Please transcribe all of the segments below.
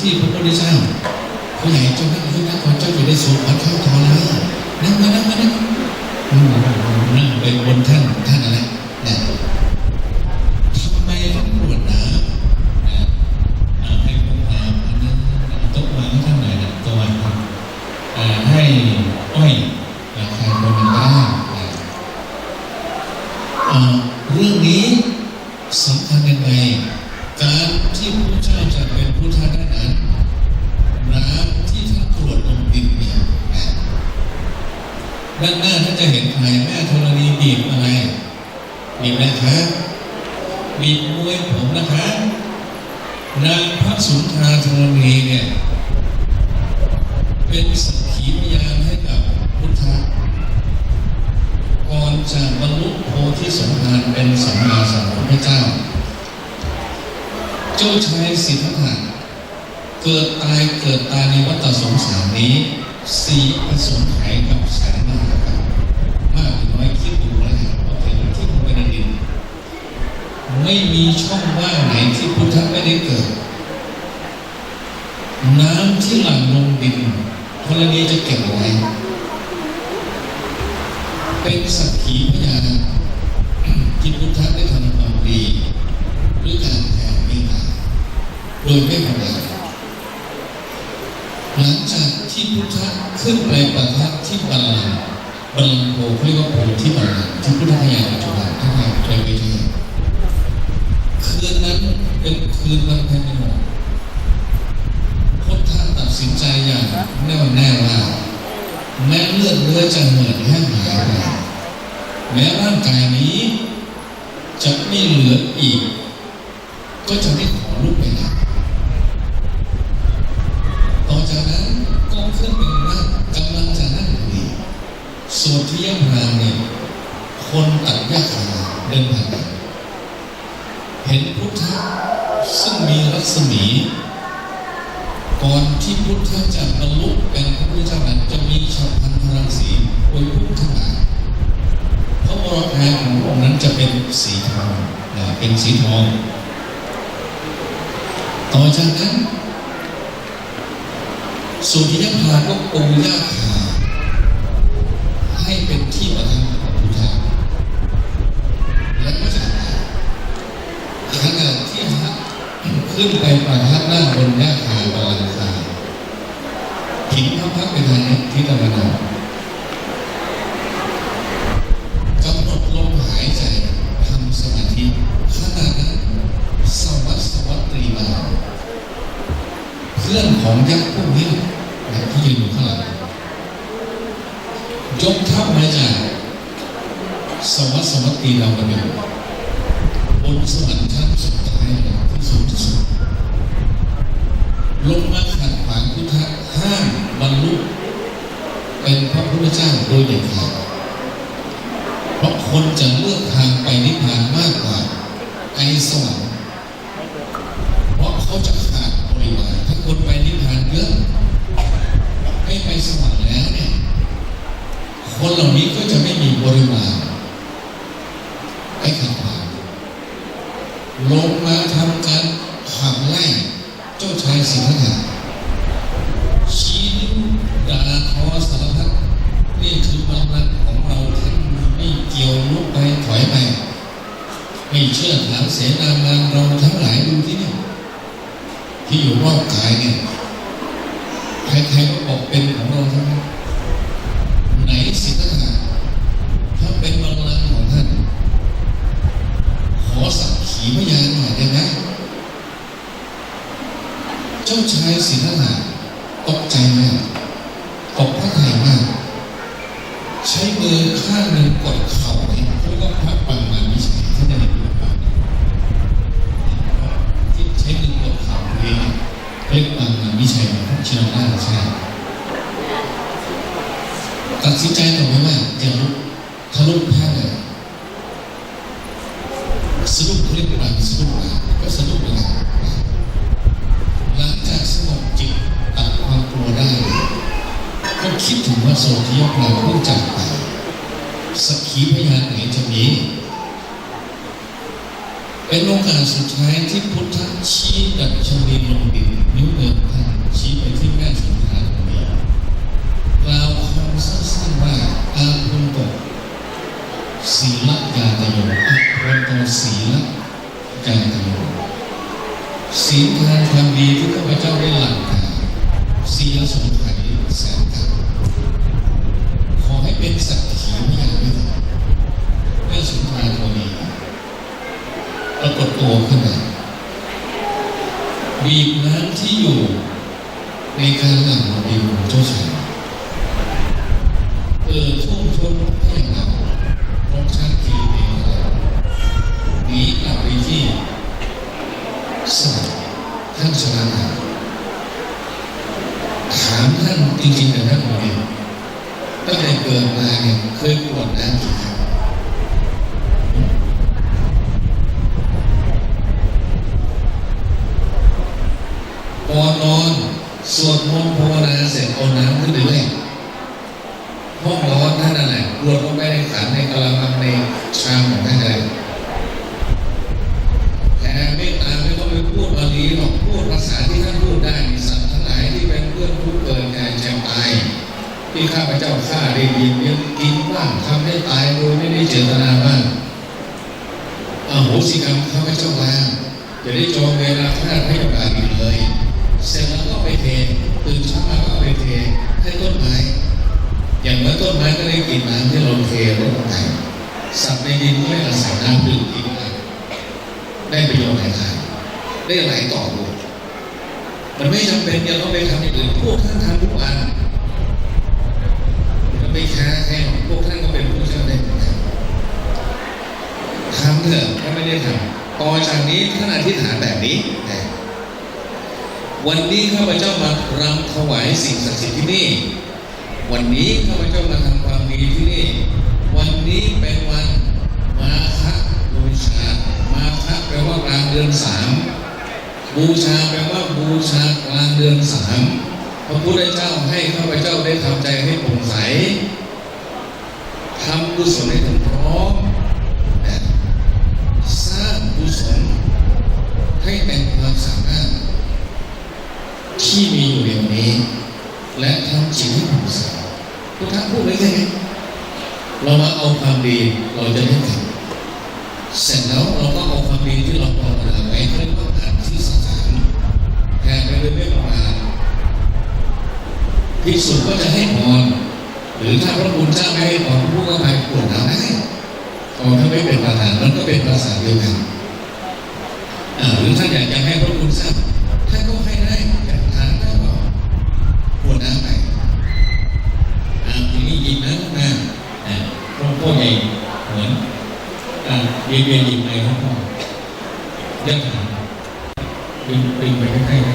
ที่พระพุทธเจ้าผู้ใหญ่เจ้านั่งที่นั่งก่อนเจ้าอยู่ในสวนขอเข้าต่อเลยนั่งมานั่งมานั่งมนั่งไปบนท่านท่านอะไรเนี่ย บีบอะไรบีบอะไรคะบีบมวยผมนะคะนางพระสุนทราธรณีเนี่ยเป็นสักขีพยานให้กับพุทธะก่อนจะบรรลุโพธิสมภารเป็นสัมมาสัมพุทธเจ้า เจ้าชายสิทธัตถะเกิดตายเกิดตายในวัฏสงสารนี้ สี่อสงไขกับแสนมากครับมากหรือน้อยคิ ไม่มีช่องว่างไหนที่พุทธะไม่ได้เกิด น้ำที่หลั่งลงดินธรณีจะเก็บเอาไว้ เป็นสักขีพยานที่พุทธะได้ทำความดีด้วยการแผ่เมตตาโดยไม่ประมาทหลังจากที่พุทธะขึ้นไปประทับที่บัลลังก์บัลลังก์โพเรียกว่าโพธิบัลลังก์ที่พุทธคยาปัจจุบันท่านเคยไปเที่ยว คืนนั้นเป็นคืนวันเพ็ญเดือนหกพุทธะตัดสินใจอย่างแน่วแน่ว่าแม้เลือดเนื้อจะเหือดแห้งหายไปแม้ร่างกายนี้ จะไม่เหลืออีก ก็จะไม่ขอลุกไปไหนต่อจากนั้นก็ขึ้นเป็นนั่งกำลังจะนั่งอยู่ดีส่วนที่ยังพรามเนี่ยคนตัดหญ้าคาเดินผ่าน เป็นสีทอง ต่อจากนั้นสุริยภาก็ปูย่าคาให้เป็นที่ประทับของพุทธะและก็จะขณะที่พระขึ้นไปประทับนั่งบนย่าคาบาลังคาผินพระพักตร์ไปทางทิศตะวันออก ของยักษ์พวกนี้นะที่ยืนอยู่ข้างหลังยกทัพมาจากสวัสดิ์สวัตรีเรากันอยู่บนสวรรค์ชั้นสุดท้ายที่สูงที่สุดลงมาขัดขวางพุทธะห้ามบรรลุเป็นพระพุทธเจ้าโดยเด็ดขาดเพราะคนจะเลือกทางไปนิพพานมากกว่าไปสวรรค์ เพราะเขาจะขาดบริวารถ้าคนไปนิพพานเยอะไม่ไปสวรรค์แล้วเนี่ย คน เหล่านี้ก็จะไม่มีบริวารไปขัดขวาลงมาทำการขับไล่เจ้าชายสิทธัตถะชี้นิ้วด่าทอสารพัดนี่คือบัลลังก์ของเราท่านไม่เกี่ยวลุกไปถอยไปไม่เชื่อถามเสนามานเราทั้งหลายดูที่นี่ที่อยู่รอบกายเนี่ยใครๆก็บอกเป็น โศกที่เราเพิ่งจักไปสักขีพยานไหนจะมีเป็นโอกาสสุดท้ายที่พุทธชี้ดัชนีลงดินนิ้วเดินทางชี้ไปที่แม่สิงขารมีกล่าวคำสั้นๆว่าอาคุณตกศีลกาตโยอาคุณตกศีลกาตโยศีลทานความดีที่ข้าพเจ้าได้หลังทานศีลสมไขยแสนทาน เป็นสักขีพยานด้วยเถิดเมื่อสุนทรภูมีปรากฏตัวขึ้นมาบีบน้ำที่อยู่ในการหลั่งของดิวเจ้าชายเกิดท่วมท้นให้หนกของชาติกีเองหนีกลับไปที่สมัยท่านชนะนาถามท่านจริงๆแต่ท่านบอกเองตั้งแต่เกิดมาเนี่ยเคยกรวดน้ำกี่ครั้งก่อนนอนสวดมนต์ภาวนาเสร็จเอาน้ำขึ้นไปเลยห้องร้อนท่านนั่นแหละรวดลงไปในขันในกระมังในชามของท่านเลยแผ่เมตตาไม่ต้องไปพูดบาลีหรอกพูดภาษาที่ท่านพูดได้มีสัตว์ทั้งหลายที่เป็นเพื่อนผู้เกิดแก่เจ็บตาย ที่ ข้าพเจ้าฆ่าได้ยินยังกินบ้างทำให้ตายโดยไม่ได้เจตนาบ้างอาโหสิกรรมข้าพเจ้าแล้วจะได้จองเวลาพระราชพยาบาลอีกเลย เสร็จแล้วก็ไปเทตื่นเช้ามาก็ไปเทให้ต้นไม้ อย่างเมื่อต้นไม้ก็ได้กินน้ำที่เราเทลงไปสัตว์ในดินก็ได้อาศัยน้ำดื่มกินไปได้ประโยชน์หลายทางได้หลายต่อด้วยมันไม่จำเป็นจะต้องไปทำอย่างอื่นพวกท่านทำทุกวันไม่ค้าแค่พวกท่านก็เป็นผู้เชี่ยวได้เหมือนกันทำเถอะถ้าไม่ได้ทำต่ อจากนี้ท่านอธิษฐานแบบนี้นะวันนี้ข้าพเจ้ามารำถวายสิ่งศักดิ์สิทธิ์ที่นี่ วันนี้ข้าพเจ้ามาทำความดีที่นี่ วันนี้เป็นวันมาฆบูชา มาฆแปลว่ากลางเดือนสามบูชาแปลว่าบูชากลางเดือนสามพระพุทธเจ้าให้ข้าพเจ้าได้ทำใจให้โปร่งใสทำกุศลให้ถึงพร้อม กุศลให้เป็นความสามารถที่มีอยู่เดี๋ยวนี้ และทำจิตให้ผ่องใสทุกท่านพูดไว้แค่นี้เรามาเอาความดีเราจะได้ทำเสร็จแล้วเราก็เอาความดีที่เราภาวนาไว้เพื่อผ่านที่สถานแผ่ไปเรื่อยๆประมาที่สุดก็จะให้พรหรือถ้าพระคุณเจ้าไม่ให้พรผู้ก็ไปปวดน้ำได้พอถ้าไม่เป็นประธานมันก็เป็นภาษาเดียวกัน หรือถ้าอยากจะให้พระคุณทราบท่านก็ให้ได้อยากทานได้ก็ปวดน้ำไปอ่าทีนี้หยิบน้ำมาอ่าพ่อพ่อใหญ่เหมือนอ่าเบียนเบียนหยิบไปครับพ่อเรื่องถามดึงดึงไปใกล้ๆกัน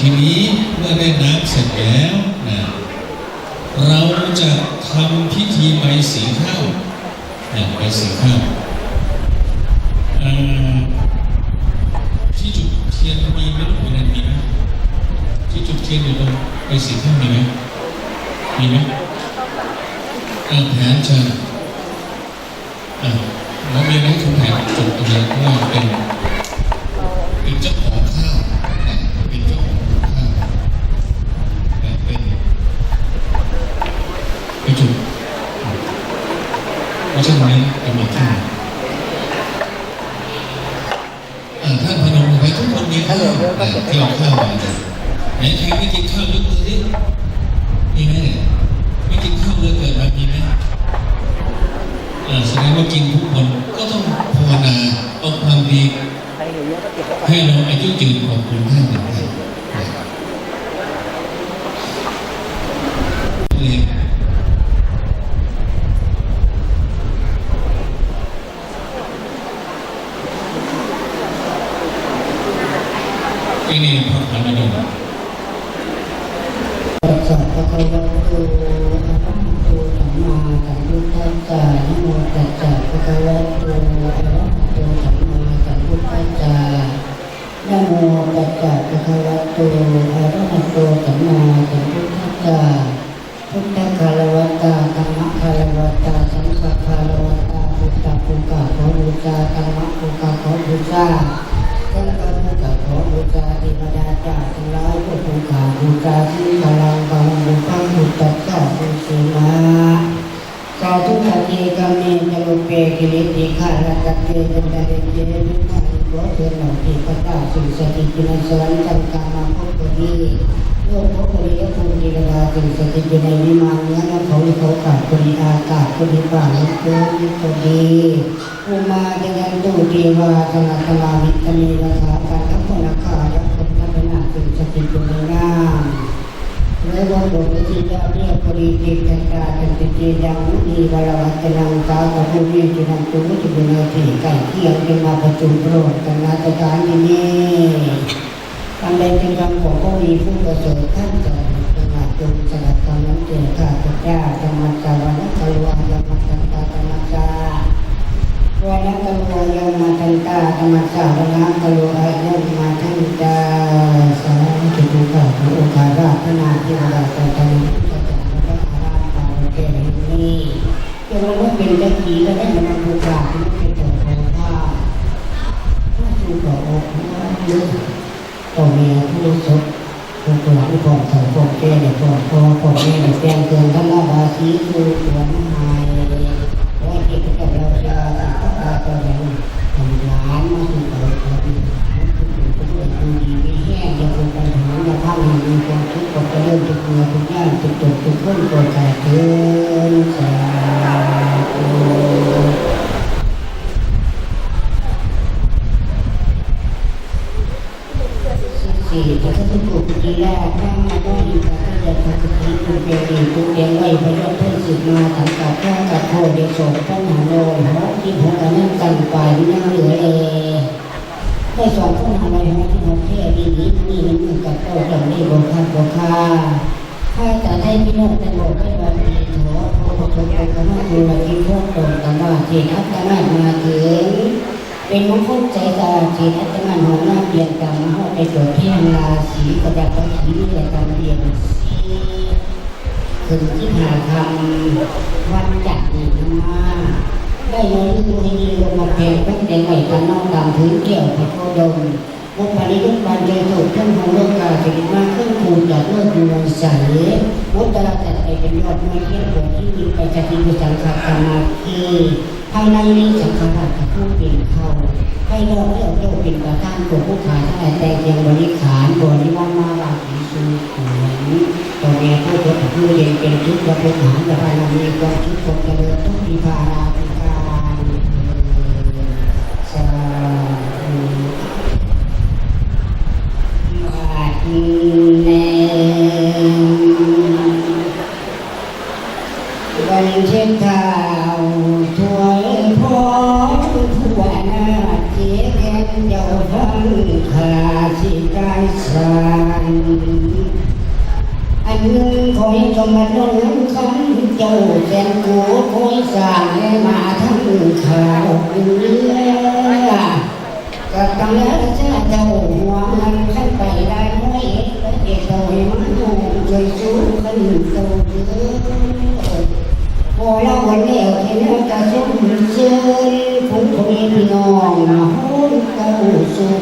ทีนี้เมื่อได้น้ำเสร็จแล้วนะเราจะทำพิธีใบสีข้าวนะใบสีข้าวอ่าที่จุดเทียนมีไหมลูกมีนันมีไหมที่จุดเทียนอยู่ตรงใบสีข้าวมีไหมมีไหมอาแผนเชิญอ่าน้องเรียนให้คุณแผนจดตรงนี้ว่าเป็นเป็นเจ้าของ ใช่ไหมเป็นอย่างที่ท่านพนมไว้ทุกคนมีข้าวที่ออกข้าวไว้ไหนใครไม่กินข้าวยกมือดิมีไหมไม่กินข้าวเลือเกิดมามีไหมแสดงว่ากินทุกคนก็ต้องภาวนาเอาความดีให้เราอายุยืนกว่าคุณท่านนะครับ สติจินัสวรรค์จังกามาภพดีโลกพบตัวนี้คงมีเวลาถึงสติจินัยวิมานเนื้อเขาเขากาปุริอากาศคนป่านิโกนิโกดีอุมาจยันตุเทวาสนาตลาวิตเมวสาการทัพพนาคายัพพัฒนาเป็นสติปุญญา เรื่องบทที่จะเรียกปริจิตกันตาเป็นติเจยังมุนีวรวัตนังตาตะภูมิจุนันตุมุจุบุญทีไก่เที่ยงเป็นมาประจุโปรดกันนาตการที่นี่ทำใดเป็นคำของพระมีผู้ประเสริฐท่านจะเป็นหลักจงสลับตอนนั้นเกิดข้าพเจ้าธรรมจาวันคารวะธรรมจันตาธรรมจาวันนั้นก็รยมาทันตาธรรมศาสตร์นะก็รวยยมมาทันตา รู้ว่าเป็นเจ้าผีแล้วได้มาบูชาที่เป็นเจ้าของข้าถ้าชูต่ออกว่าลึกต่อเมียผู้ศพผู้ตัวผู้ก่อนสองก่อนแก่เนี่ยก่อนพ่อก่อนแม่เนี่ยแจ้งเตือนท่านละบาสีคือตัวน้ำหาย ว่าที่พระเจ้าเราจะพระราชาอย่างทำร้านมาสู่เราเราดีเป็นเรื่องดีไม่แห้งอย่าเป็นปัญหาอย่าพังมีความทุกข์ก็จะเริ่มทุกเมื่อทุกอย่างทุกจุดทุกคนก็จะเกินสาธุ สี่พระพุทธกุฏิแรกนั่งมาด้วยพระพุทธเจ้าพระพุทธกุฏิเป็นกุฏิไว้พระยศเพิ่มสิบมาสังกัดข้กับโคเดโสตั้งหาโลหกที่หกอันนั้นกันไปนั่งเหลือเอได้สอนต้นหาอะไรฮะที่หกเที่ยดีนี้นี่มันเหมือนกับโตจำนี่บกค่าบกค่าถ้าจะให้พี่น้องตำรวจได้วันดีโถพระพุทธเจ้าก็มาดูมาที่พวกตนกันว่าที่อัตมามาถึง เป็นมงคลใจตาจีนัตมันหัวหน้าเปลี่ยนกรรมห้อไปตรวจที่ฮันลาสีประดับตะีนี่แหละการมเรียนถึงที่หาคำวันจัดนี่มาได้ยินดูให้ดีลงมาแพงตั้งแต่ไหวกันน้อกตามพื้นเกี่ยวพระโคดมมุปานิลุกบันเจตุเครื่องของโลกาสิริมาเครื่องคูณจากเลิกดูวันใสมุตตะจัดไปเป็นยอดมวยเทียบหัวที่มีไปจัดที่สังขารกรรมาคีภายในนี้สังขารกับผู้เปลี่ยนเขาให้เราเลือกเลือกเป็นประธานตัวผู้ขายทั้งหลายแต่เพียงบริขารบริวารมาราศีสูงขวนตัวเมียผู้ตัวผู้เย็นเป็นทุกข์และเป็นหางและภายในมีความทุกข์ความเจริญทุกข์มีภาราภิการสาธุบัดนี้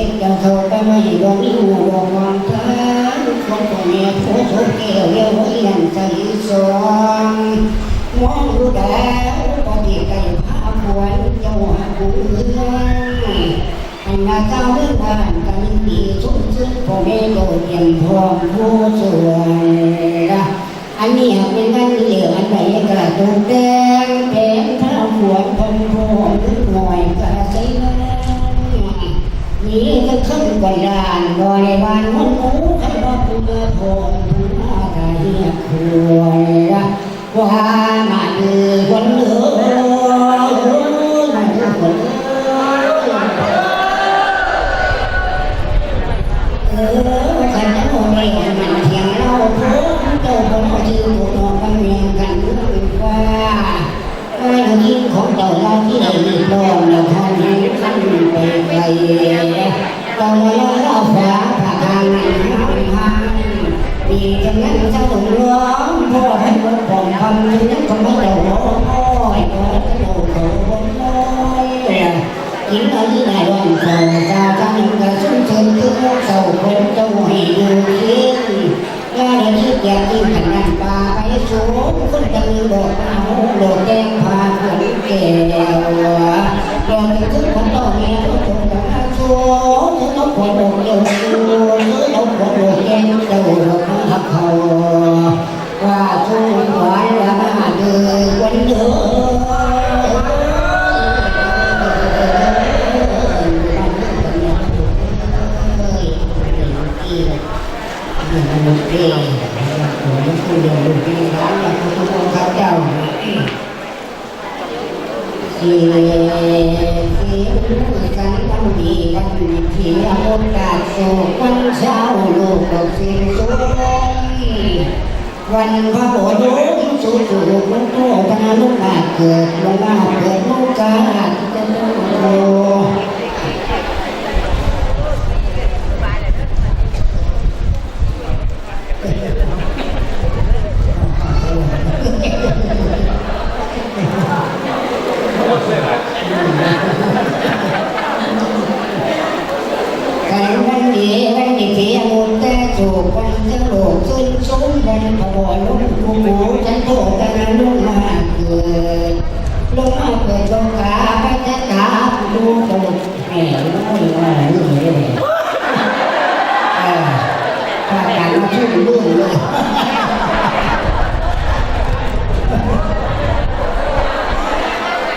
วนเสียเสียเทียนก็แก้วคนหนึ่งขึ้นจนวันละครั้งเจ้าแม่ผู้โตกันมาสู้แล้วไปดูกันไม่ไปสุดโทรมขันดูเธออ้เจ้าจวนมาควรองคอยเรือถุงพ่อแม่กันพี่น้องทาขันมาพงไอ้มาผลเขาเกี่ยวหรือไกลียรจะเข้าไปไม่ดวงนิ้วดวงวางทางคนพ่อแม่ผู้สุดเกี่ยวเรียกว่าเอียนใจสองมองดูแล้วก็ดีใจพาปวนเจ้าหาบุญเรืองอันนาเจ้าเรื่องบ้านกันดีสุดซึ่งพ่อแม่โดดเยี่ยมพร้อมผู้สวยอันนี้เป็นกันเหลืออันไหนกระตุ้งแดงแด ก็ขึ้นกว่านลอยบานมันหมูขันว่าเดือพงผู้าตาเรียกครวยว่ามาดือ คนจะมีดอกเอาดอกแกงพา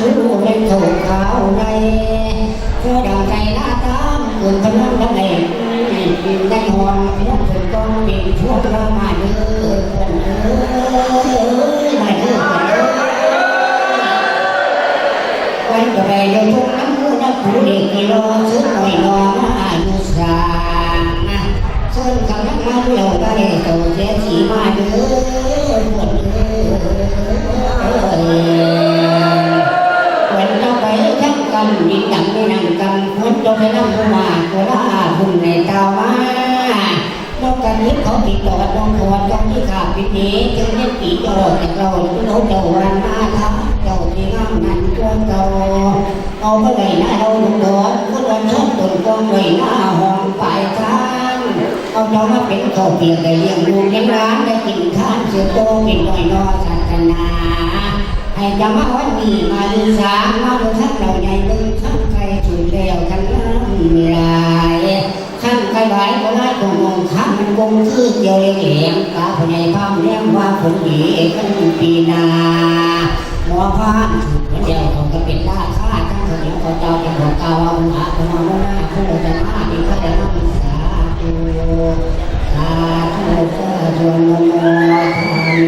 ะมันเจ็บหัวยาวนั่นนำงูผู้ทางบ้านบ้านเนื้อปวดเอวันก็แก้เล่นกันเดียวคนอาจจะไม่ก็ดีต้นเขียวเขียวเล่นเขากำต้นกำกำเล่นเขาดอเกิดนั่งนอนเป็นเขาหุ่นสร้างดำตะบางเล่นเขามันผูน้ำคือลูเล่นเขาขาวในเพื่อดังใจหน้าตามเกิดพลังทั้งในในห้องพวกเธอต้องมีพวกเรามาเด้อะ เจ้าวันมาทับเจ้าที่งามนั้นตัวเก่าเอาไปไหนหน้าเราหนุ่มดอนก็โดนชอบตนกองไว้หน้าห้องฝ่ายข้างเอาเจ้ามาเป็นข้าวเปียกได้เลี้ยงลูกเลี้ยงร้านได้กินข้าวเสือโตเป็นหน่อยนอศาสนาให้จำว่าวันนี้มาดูสามมาดูทั้งเราใหญ่ดูทั้งใครถูกแล้วทั้งน้ำลาย ท่านไปไหวก็น่าตรงงข้ามันวงคือเกี่ยวเหลี่ยมตาพในยพามเลี้ยงว่าผลดีเอกันปีนาหมอพานเดียวของจะเป็นล่าข้าทั้งเดียวขอเจ้าเป็นของเจ้าเอาหาคนมาว่าหน้าผู้จะมาดีก็จะนั่งสาธุสาธุสาธุนโมทาน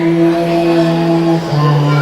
สา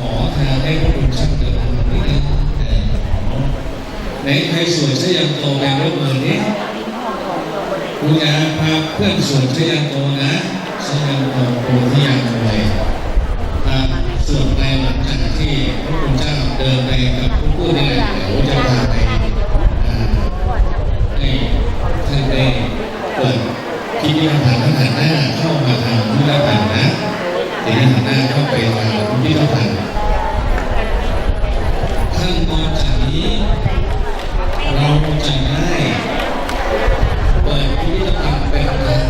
ขอทางให้พวกคุณช่างเดินนิดนึงแต่ขอไหนใครสวยชยังโตแรงยกมือนี้คุณยาพาเพื่อนสวยชยังโตนะชยังโตโพธิยังรวยพามส่วนในหลังจากที่พระคุณเจ้าเดินไปกับผู้พูดนี่แหละเดี๋ยวจะพาไปให้ท่านได้เปิดพิพิธภัณฑ์ท่านหันหน้าเข้ามาทางพิพิ เดี๋ยวหน้าก็ไปลอยกับพิพิธภัณฑ์ขั้นตอจากนี้เราจะได้เปิดพิพิธภัณฑ์เป็น